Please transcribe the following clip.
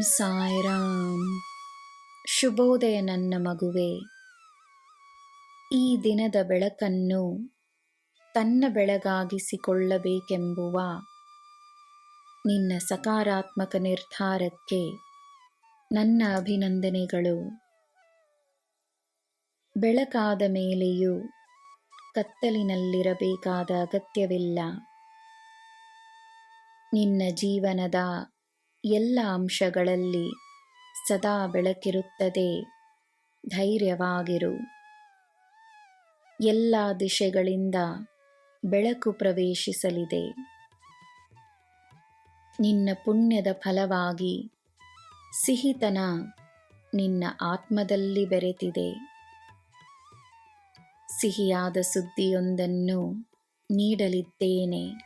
ಸಾಯಿರಾಮ್. ಶುಭೋದಯ ನನ್ನ ಮಗುವೆ. ಈ ದಿನದ ಬೆಳಕನ್ನು ತನ್ನ ಬೆಳಗಾಗಿಸಿಕೊಳ್ಳಬೇಕೆಂಬುವ ನಿನ್ನ ಸಕಾರಾತ್ಮಕ ನಿರ್ಧಾರಕ್ಕೆ ನನ್ನ ಅಭಿನಂದನೆಗಳು. ಬೆಳಕಾದ ಮೇಲೆಯೂ ಕತ್ತಲಿನಲ್ಲಿರಬೇಕಾದ ಅಗತ್ಯವಿಲ್ಲ. ನಿನ್ನ ಜೀವನದ ಎಲ್ಲ ಅಂಶಗಳಲ್ಲಿ ಸದಾ ಬೆಳಕಿರುತ್ತದೆ. ಧೈರ್ಯವಾಗಿರು. ಎಲ್ಲ ದಿಶೆಗಳಿಂದ ಬೆಳಕು ಪ್ರವೇಶಿಸಲಿದೆ. ನಿನ್ನ ಪುಣ್ಯದ ಫಲವಾಗಿ ಸಿಹಿತನ ನಿನ್ನ ಆತ್ಮದಲ್ಲಿ ಬೆರೆತಿದೆ. ಸಿಹಿಯಾದ ಸುದ್ದಿಯೊಂದನ್ನು ನೀಡಲಿದ್ದೇನೆ.